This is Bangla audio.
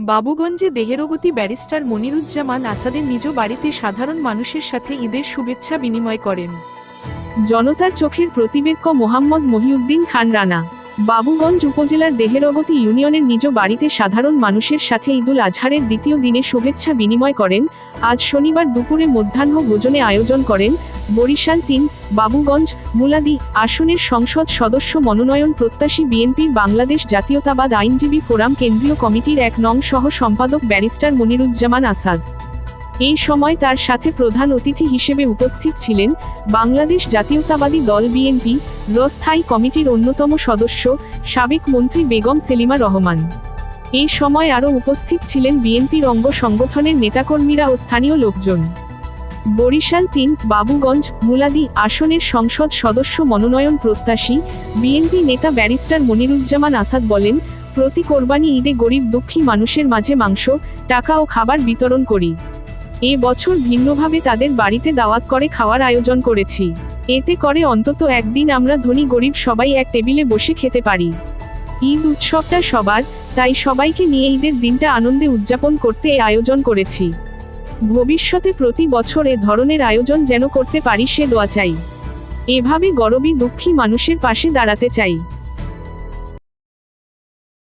বাবুগঞ্জে দেহেরগতি ব্যারিস্টার মনিরুজ্জামান আসাদের নিজ বাড়িতে সাধারণ মানুষের সাথে ঈদের শুভেচ্ছা বিনিময় করেন। জনতার চোখের প্রতিবেদক মোহাম্মদ মহিউদ্দিন খান রানা। বাবুগঞ্জ উপজেলার দেহেরগতি ইউনিয়নের নিজ বাড়িতে সাধারণ মানুষের সাথে ঈদুল আজহারের দ্বিতীয় দিনে শুভেচ্ছা বিনিময় করেন। আজ শনিবার দুপুরে মধ্যাহ্ন ভোজনে আয়োজন করেন বরিশাল তিন, বাবুগঞ্জ, মুলাদি আসনের সংসদ সদস্য মনোনয়ন প্রত্যাশী বিএনপির বাংলাদেশ জাতীয়তাবাদ আইনজীবী ফোরাম কেন্দ্রীয় কমিটির এক নং সহ সম্পাদক ব্যারিস্টার মনিরুজ্জামান আসাদ। এই সময় তার সাথে প্রধান অতিথি হিসেবে উপস্থিত ছিলেন বাংলাদেশ জাতীয়তাবাদী দল বিএনপি র স্থায়ী কমিটির অন্যতম সদস্য, সাবেক মন্ত্রী বেগম সেলিমা রহমান। এই সময় আরও উপস্থিত ছিলেন বিএনপির অঙ্গ সংগঠনের নেতাকর্মীরা ও স্থানীয় লোকজন। বরিশাল তিন, বাবুগঞ্জ, মুলাদি আসনের সংসদ সদস্য মনোনয়ন প্রত্যাশী, বিএনপি নেতা ব্যারিস্টার মনিরুজ্জামান আসাদ বলেন, প্রতি কোরবানি ঈদে গরিব দুঃখী মানুষের মাঝে মাংস, টাকা ও খাবার বিতরণ করি। এ বছর ভিন্নভাবে তাদের বাড়িতে দাওয়াত করে খাওয়ার আয়োজন করেছি। এতে করে অন্তত একদিন আমরা ধনী গরিব সবাই এক টেবিলে বসে খেতে পারি। ঈদ উৎসবটা সবার, তাই সবাইকে নিয়ে ঈদের দিনটা আনন্দে উদযাপন করতে এ আয়োজন করেছি। ভবিষ্যতে প্রতি বছর এ ধরনের আয়োজন যেন করতে পারি সে দোয়া চাই। এভাবে গরবী দুঃখী মানুষের পাশে দাঁড়াতে চাই।